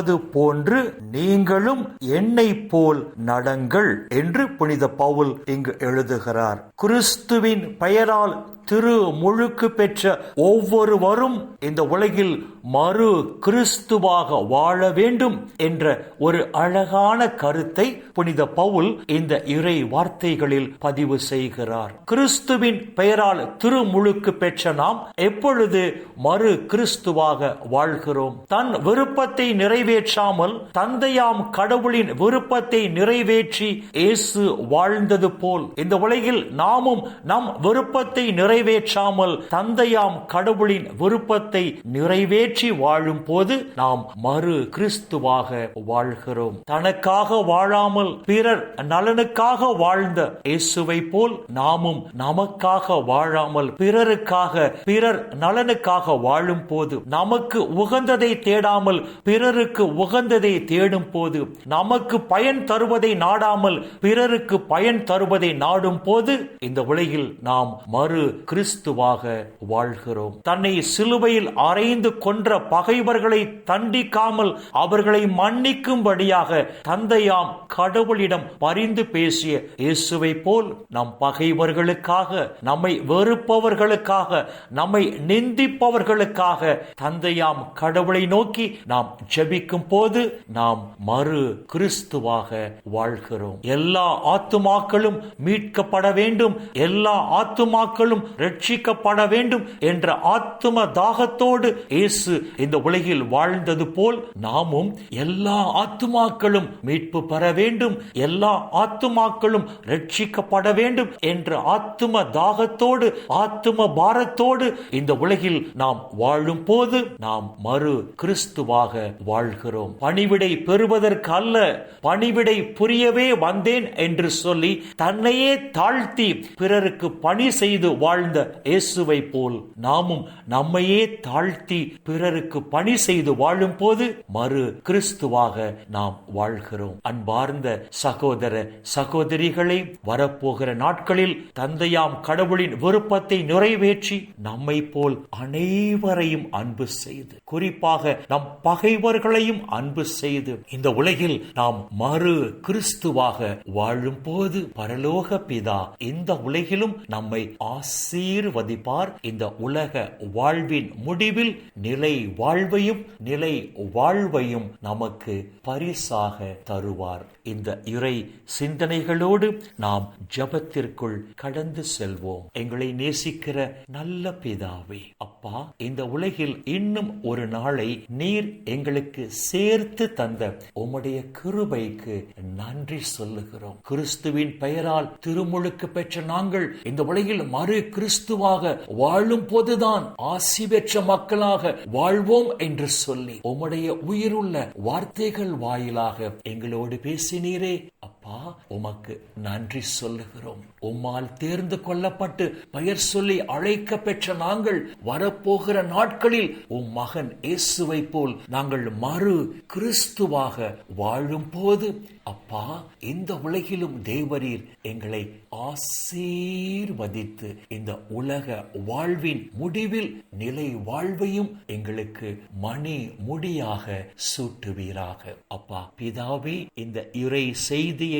நடப்பது போன்று நீங்களும் என்னை போல் நடங்கள் என்று புனித பவுல் இங்கு எழுதுகிறார். கிறிஸ்துவின் பெயரால் திரு முழுக்கு பெற்ற ஒவ்வொருவரும் இந்த உலகில் மறு கிறிஸ்துவாக வாழ வேண்டும் என்ற ஒரு அழகான கருத்தை புனித பவுல் இந்த இறை வார்த்தைகளில் பதிவு செய்கிறார். கிறிஸ்துவின் பெயரால் திருமுழுக்கு பெற்ற நாம் எப்பொழுது மறு கிறிஸ்துவாக வாழ்கிறோம்? தன் விருப்பத்தை நிறைவேற்றாமல் தந்தையாம் கடவுளின் விருப்பத்தை நிறைவேற்றி இயேசு வாழ்ந்தது போல் இந்த உலகில் நாமும் நம் விருப்பத்தை நிறைவேற்றாமல் தந்தையாம் கடவுளின் விருப்பத்தை நிறைவேற்றி வாழும் போது நாம் மறு கிறிஸ்துவாக வாழ்கிறோம். தனக்காக வாழாமல் பிறர் நலனுக்காக வாழ்ந்த இயேசுவை போல் நாமும் நமக்காக வாழாமல் பிறருக்காக பிறர் நலனுக்காக வாழும் போது நமக்கு உகந்ததை தேடாமல் பிறருக்கு உகந்ததை தேடும் போது நமக்கு பயன் தருவதை நாடாமல் பிறருக்கு பயன் தருவதை நாடும் போது இந்த உலகில் நாம் மறு கிறிஸ்துவாக வாழ்கிறோம். தன்னை சிலுவையில் அறைந்து கொன்ற பகைவர்களை தண்டிக்காமல் அவர்களை மன்னிக்கும்படியாக தந்தையாம் கடவுளிடம் பரிந்து பேசிய இயேசுவை போல் நம் பகைவர்களுக்காக நம்மை வெறுப்பவர்களுக்காக நம்மை நிந்திப்பவர்களுக்காக தந்தையாம் கடவுளை நோக்கி நாம் ஜெபிக்கும் போது நாம் மறு கிறிஸ்துவாக வாழ்கிறோம். எல்லா ஆத்துமாக்களும் மீட்கப்பட வேண்டும். எல்லா ஆத்துமாக்களும் ரட்சிக்கப்பட வேண்டும் என்ற ஆத்தும தாகத்தோடு இயேசு இந்த உலகில் வாழ்ந்தது போல் நாமும் எல்லா ஆத்துமாக்களும் மீட்பு பெற வேண்டும் எல்லா ஆத்துமாக்களும் ரட்சிக்கப்பட வேண்டும் என்ற ஆத்தும தாகத்தோடு ஆத்தும பாரத்தோடு இந்த உலகில் நாம் வாழும் போது நாம் மறு கிறிஸ்துவாக வாழ்கிறோம். பணிவிடை பெறுவதற்கு அல்ல பணிவிடை புரியவே வந்தேன் என்று சொல்லி தன்னையே தாழ்த்தி பிறருக்கு பணி செய்து வாழ்ந்த இயேசுவை போல் நாமும் நம்மையே தாழ்த்தி பிறருக்கு பணி செய்து வாழும் போது மறு கிறிஸ்துவாக நாம் வாழ்கிறோம். அன்பார்ந்த சகோதர சகோதரிகளை வரப்போகிற நாட்களில் தந்தையாம் கடவுளின் விருப்பத்தை நிறைவேற்றி நம்மை போல் அனைவரையும் அன்பு செய்து குறிப்பாக நம் பகைவர்களையும் அன்பு செய்து இந்த உலகில் நாம் மறு கிறிஸ்துவாக வாழும் போது பரலோக பிதா இந்த உலகிலும் நம்மை ஆசை சீர்வதிப்பார் இந்த உலக வாழ்வின் முடிவில் நிலை வாழ்வையும் நிலை வாழ்வையும் நமக்கு பரிசாக தருவார். இந்த இறை சிந்தனைகளோடு நாம் ஜபத்திற்குள் கடந்து செல்வோம். எங்களை நேசிக்கிற நல்ல பிதாவே அப்பா இந்த உலகில் இன்னும் ஒரு நாளை நீர் எங்களுக்கு சேர்த்து தந்த உம்முடைய கிருபைக்கு நன்றி சொல்லுகிறோம். கிறிஸ்துவின் பெயரால் திருமுழுக்கு பெற்ற நாங்கள் இந்த உலகில் மறு கிறிஸ்துவாக வாழும் போதுதான் ஆசி பெற்ற மக்களாக வாழ்வோம் என்று சொல்லி உம்முடைய உயிருள்ள வார்த்தைகள் வாயிலாக எங்களோடு பேசினீரே. அப்பா உமக்கு நன்றி சொல்லுகிறோம். உம்மால் தேர்ந்து கொள்ளப்பட்டு பெயர் சொல்லி அழைக்க பெற்ற நாங்கள் வரப்போகிற நாட்களில் உம் மகன் இயேசுவை போல் நாங்கள் மறு கிறிஸ்துவாக வாழும் போது அப்பா இந்த உலகிலும் தேவரீர் எங்களை ஆசீர்வதித்து இந்த உலக வாழ்வின் முடிவில் நிலை வாழ்வையும் எங்களுக்கு மணி முடியாக சூட்டுவீராக. அப்பா பிதாவே இந்த இறை செய்தியை